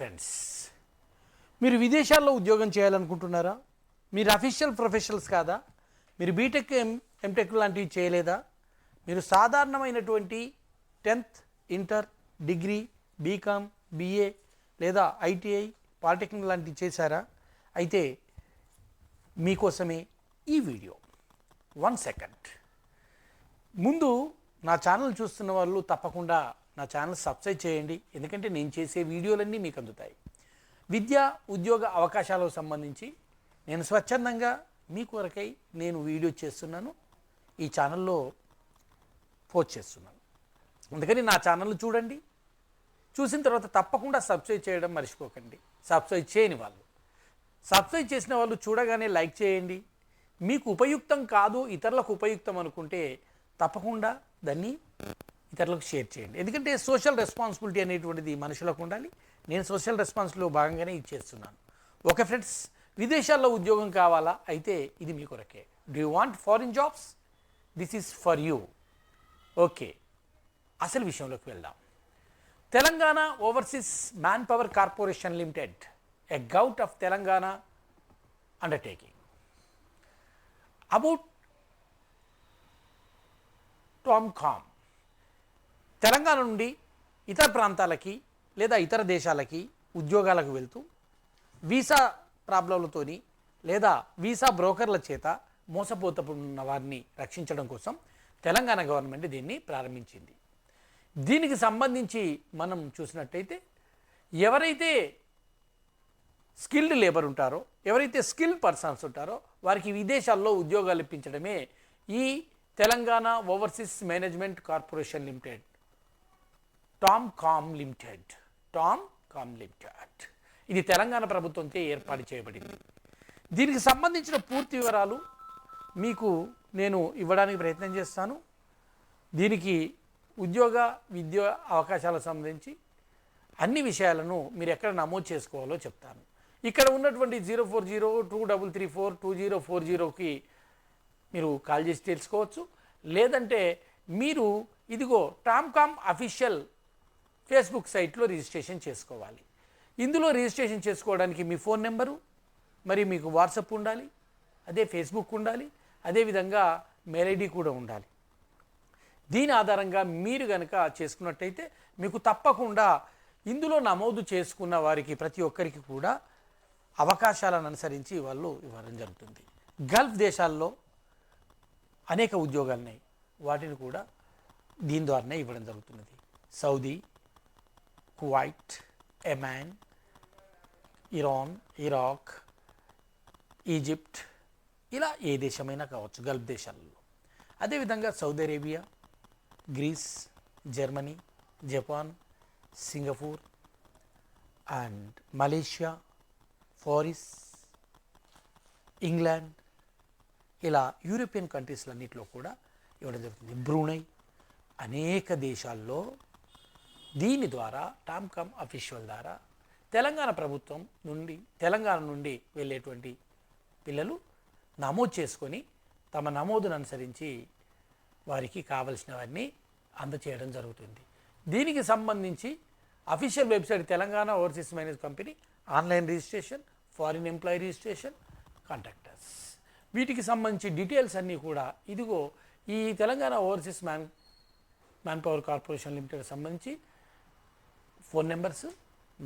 Friends మీరు విదేశాల్లో ఉద్యోగం చేయాలనుకుంటున్నారా? మీరు అఫీషియల్ ప్రొఫెషనల్స్ కాదా? మీరు బీటెక్ ఎం ఎంటెక్ లాంటివి చేయలేదా? మీరు సాధారణమైనటువంటి tenth inter degree B Com BA లేదా ఐటీఐ పాలిటెక్నిక్ లాంటివి చేశారా? అయితే మీకోసమే ఈ వీడియో. వన్ సెకండ్ ముందు నా ఛానల్ చూస్తున్న వాళ్ళు తప్పకుండా నా ఛానల్ సబ్స్క్రైబ్ చేయండి. ఎందుకంటే నేను చేసే వీడియోలన్నీ మీకు అందుతాయి. విద్య ఉద్యోగ అవకాశాలకు సంబంధించి నేను స్వచ్ఛందంగా మీ కొరకై నేను వీడియో చేస్తున్నాను. ఈ ఛానల్లో పోస్ట్ చేస్తున్నాను. అందుకని నా ఛానల్ చూడండి. చూసిన తర్వాత తప్పకుండా సబ్స్క్రైబ్ చేయడం మర్చిపోకండి. సబ్స్క్రైబ్ చేయని వాళ్ళు. సబ్స్క్రైబ్ చేసిన వాళ్ళు చూడగానే లైక్ చేయండి. మీకు ఉపయుక్తం కాదు ఇతరులకు ఉపయుక్తం అనుకుంటే తప్పకుండా దాన్ని ఇతరులకు షేర్ చేయండి. ఎందుకంటే సోషల్ రెస్పాన్సిబిలిటీ అనేటువంటిది మనుషులకు ఉండాలి. నేను సోషల్ రెస్పాన్సిబిలిటీలో భాగంగానే ఇది చేస్తున్నాను. ఓకే ఫ్రెండ్స్ విదేశాల్లో ఉద్యోగం కావాలా? అయితే ఇది మీ కొరకే. Do you want foreign jobs this is for you okay. అసలు విషయంలోకి వెళ్దాం. Telangana overseas man power corporation limited a govt of Telangana undertaking about TOMCOM Telangana నుండి ఇతర ప్రాంతాలకి లేదా ఇతర దేశాలకి ఉద్యోగాలకు వెళ్తూ వీసా ప్రాబ్లంలతోని లేదా వీసా బ్రోకర్ల చేత మోసపోతున్న వారిని రక్షించడం కోసం తెలంగాణ గవర్నమెంట్ దీన్ని ప్రారంభించింది. దీనికి సంబంధించి మనం చూసినట్టయితే ఎవరైతే స్కిల్డ్ లేబర్ ఉంటారో ఎవరైతే స్కిల్ పర్సన్స్ ఉంటారో వారికి విదేశాల్లో ఉద్యోగాలు ఇప్పించడమే ఈ Telangana overseas management corporation limited TOMCOM limited TOMCOM limited ఇది తెలంగాణ ప్రభుత్వంతో ఏర్పాటు చేయబడింది. దీనికి సంబంధించిన పూర్తి వివరాలు మీకు నేను ఇవ్వడానికి ప్రయత్నం చేస్తాను. దీనికి ఉద్యోగ విద్య అవకాశాలకు సంబంధించి అన్ని విషయాలను మీరు ఎక్కడ నమోదు చేసుకోవాలో చెప్తాను. ఇక్కడ ఉన్నటువంటి zero four zero two double three four two zero four జీరోకి మీరు కాల్ చేసి తెలుసుకోవచ్చు. లేదంటే మీరు ఇదిగో టామ్కామ్ అఫీషియల్ ఫేస్బుక్ సైట్లో రిజిస్ట్రేషన్ చేసుకోవాలి. ఇందులో రిజిస్ట్రేషన్ చేసుకోవడానికి మీ ఫోన్ నెంబరు మరి మీకు వాట్సప్ ఉండాలి అదే ఫేస్బుక్ ఉండాలి అదేవిధంగా మెయిల్ ఐడి కూడా ఉండాలి. దీని ఆధారంగా మీరు కనుక చేసుకున్నట్టయితే మీకు తప్పకుండా ఇందులో నమోదు చేసుకున్న వారికి ప్రతి ఒక్కరికి కూడా అవకాశాలను అనుసరించి వాళ్ళు ఇవ్వడం జరుగుతుంది. గల్ఫ్ దేశాల్లో అనేక ఉద్యోగాలు ఉన్నాయి వాటిని కూడా దీని ద్వారానే ఇవ్వడం జరుగుతున్నది. Saudi Kuwait Oman Iran Iraq Egypt ఇలా ఏ దేశమైనా కావచ్చు గల్ఫ్ దేశాలలో. అదేవిధంగా Saudi Arabia Greece Germany Japan Singapore and Malaysia Paris England ఇలా యూరోపియన్ కంట్రీస్లన్నింటిలో కూడా ఇవ్వడం జరుగుతుంది. బ్రూనై అనేక దేశాల్లో దీని ద్వారా టామ్కామ్ అఫీషియల్ ద్వారా తెలంగాణ ప్రభుత్వం నుండి తెలంగాణ నుండి వెళ్ళేటువంటి పిల్లలు నమోదు చేసుకొని తమ నమోదును అనుసరించి వారికి కావలసినవన్నీ అందచేయడం జరుగుతుంది. దీనికి సంబంధించి official website Telangana overseas manage company online registration foreign employee registration contractors వీటికి సంబంధించి డీటెయిల్స్ అన్నీ కూడా ఇదిగో ఈ Telangana overseas man man power corporation limited సంబంధించి ఫోన్ నెంబర్స్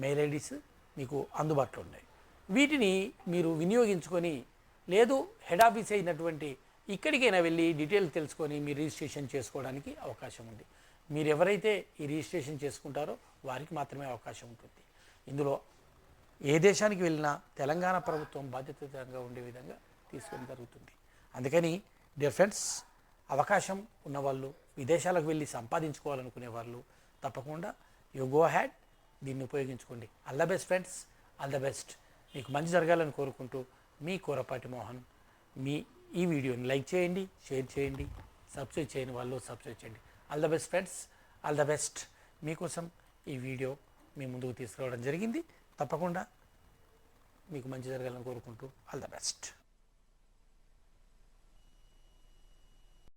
మెయిల్ ఐడీస్ మీకు అందుబాటులో ఉన్నాయి. వీటిని మీరు వినియోగించుకొని లేదు హెడ్ ఆఫీస్ అయినటువంటి ఇక్కడికైనా వెళ్ళి డీటెయిల్ తెలుసుకొని మీరు రిజిస్ట్రేషన్ చేసుకోవడానికి అవకాశం ఉంది. మీరు ఎవరైతే ఈ రిజిస్ట్రేషన్ చేసుకుంటారో వారికి మాత్రమే అవకాశం ఉంటుంది. ఇందులో ఏ దేశానికి వెళ్ళినా తెలంగాణ ప్రభుత్వం బాధ్యతగా ఉండే విధంగా తీసుకొని జరుగుతుంది. అందుకని డియర్ ఫ్రెండ్స్ అవకాశం ఉన్నవాళ్ళు విదేశాలకు వెళ్ళి సంపాదించుకోవాలనుకునే వాళ్ళు తప్పకుండా యూ గో హ్యాడ్ దీన్ని ఉపయోగించుకోండి. All the best friends all the best మీకు మంచి జరగాలని కోరుకుంటూ మీ కూరపాటి మోహన్ మీ ఈ వీడియోని లైక్ చేయండి షేర్ చేయండి సబ్స్క్రైబ్ చేయని వాళ్ళు సబ్స్క్రైబ్ చేయండి. All the best friends all the best మీకోసం ఈ వీడియో మీ ముందుకు తీసుకురావడం జరిగింది. తప్పకుండా మీకు మంచి జరగాలని కోరుకుంటూ ఆల్ ద బెస్ట్